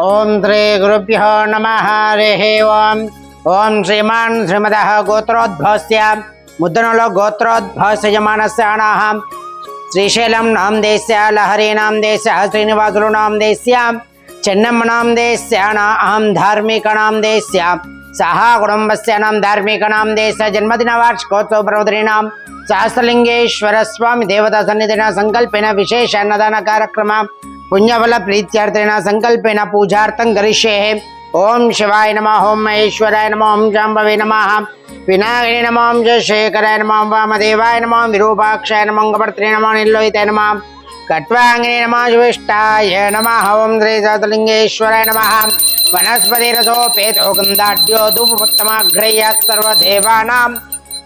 ॐ श्री गुरुभ्यो नमः, हरिः ओम्। ॐ श्रीमान् श्रीमदः गोत्रोद्भवस्य, मुद्रणलो गोत्रोद्भवसयमानस्याणाः श्रीशैलम नाम देश्य लहरीनां देश्यः श्रीनिवासुलूनां देश्य चेन्नम्मणां देश्याना अहं धार्मिकणां देश्य सः कुटुम्बस्यानां धार्मिकणां देश स्वामी देवता सन्निधि सङ्कल्पेन विशेष अन्नदान कार्यक्रम पुण्यबल प्रीत्यर्थेण संकल्पेन पूजार्थं करिष्ये। ओम शिवाय नमः ओम महेश्वराय नमः ओम जाम्बवे नमः। विनायिने नमः ओम जयशेखराय नमः वामदेवाय नमः विरूपाक्षाय नमः गवर्त्रे नमः निलोहिताय नमः। कट्वांगे नमः शिविष्टाय नमः ओम त्रिजातलिङ्गेश्वराय नमः। वनस्पतिरथोपेतो गन्धाढ्यो धूपमुत्तमाघ्रयः सर्वदेवानां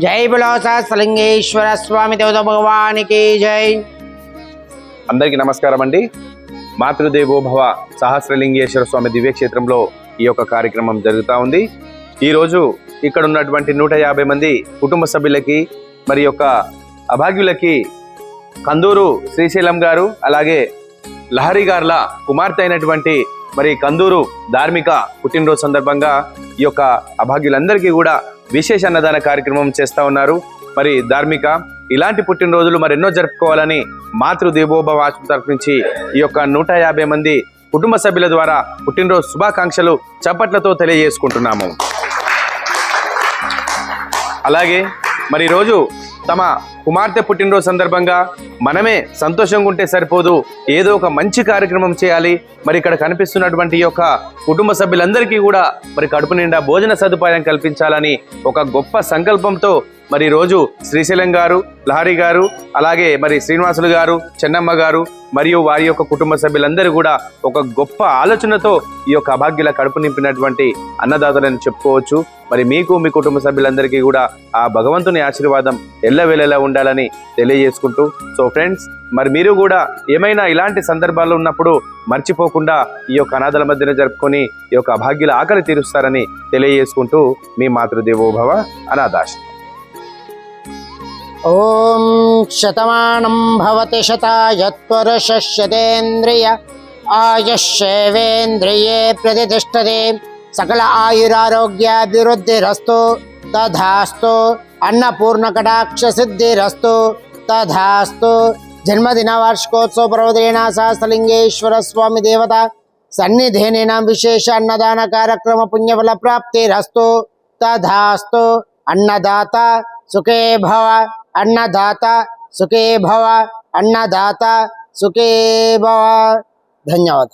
జై బిలాసాస్త్రలింగేశ్వర స్వామి దేవత భగవానికి జై. అందరికీ నమస్కారం అండి. మాతృదేవోభవ సహస్రలింగేశ్వర స్వామి దివ్యక్షేత్రంలో ఈ యొక్క కార్యక్రమం జరుగుతూ ఉంది. ఈరోజు ఇక్కడ ఉన్నటువంటి నూట యాభై మంది కుటుంబ సభ్యులకి మరి యొక్క అభాగ్యులకి కందూరు శ్రీశైలం గారు అలాగే లహరి గార్ల కుమార్తె అయినటువంటి మరి కందూరు ధార్మిక పుట్టినరోజు సందర్భంగా ఈ యొక్క అభాగ్యులందరికీ కూడా విశేష అన్నదాన కార్యక్రమం చేస్తూ ఉన్నారు. మరి ధార్మిక ఇలాంటి పుట్టినరోజులు మరెన్నో జరుపుకోవాలని మాతృదేవోభవ ఆశ్రమం తరఫు నుంచి ఈ యొక్క నూట యాభై మంది కుటుంబ సభ్యుల ద్వారా పుట్టినరోజు శుభాకాంక్షలు చప్పట్లతో తెలియజేసుకుంటున్నాము. అలాగే మరి రోజు తమ కుమార్తె పుట్టినరోజు సందర్భంగా మనమే సంతోషంగా ఉంటే సరిపోదు. ఏదో ఒక మంచి కార్యక్రమం చేయాలి. మరి ఇక్కడ కనిపిస్తున్నటువంటి యొక్క కుటుంబ సభ్యులందరికీ కూడా మరి కడుపు నిండా భోజన సదుపాయం కల్పించాలని ఒక గొప్ప సంకల్పంతో మరి రోజు శ్రీశైలం గారు లహరి గారు అలాగే మరి శ్రీనివాసులు గారు చెన్నమ్మ గారు మరియు వారి యొక్క కుటుంబ సభ్యులందరూ కూడా ఒక గొప్ప ఆలోచనతో ఈ యొక్క అభాగ్యుల కడుపు నింపినటువంటి అన్నదాతలని చెప్పుకోవచ్చు. మరి మీకు మీ కుటుంబ సభ్యులందరికీ కూడా ఆ భగవంతుని ఆశీర్వాదం ఎల్లవేళలా ఉండాలని తెలియజేసుకుంటూ సో ఫ్రెండ్స్ మరి మీరు కూడా ఏమైనా ఇలాంటి సందర్భాలు ఉన్నప్పుడు మర్చిపోకుండా ఈ యొక్క అనాథల మధ్యన జరుపుకొని ఈ యొక్క అభాగ్యుల ఆకలి తీరుస్తారని తెలియజేసుకుంటూ మీ మాతృదేవోభవ అనాథాశ్రమం ఓం శతమానం భవతి శతాయత్వరశస్యతేంద్రియ ఆయుష్యేవేంద్రియే ప్రతిష్టతే సకల ఆయురారోగ్యాభివృద్ధిరస్తు తథాస్తు అన్నపూర్ణకటాక్ష సిద్ధిరస్తు తథాస్తు జన్మదిన వార్షికోత్సవ పర్వదిన సహస్రలింగేశ్వర స్వామి దేవత సన్నిధేన విశేష అన్నదాన కార్యక్రమ పుణ్యఫల ప్రాప్తిరస్తు తథాస్తు అన్నదాత సుఖే భవ अन्नदाता सुखे भव अन्नदाता सुखे भव। धन्यवाद।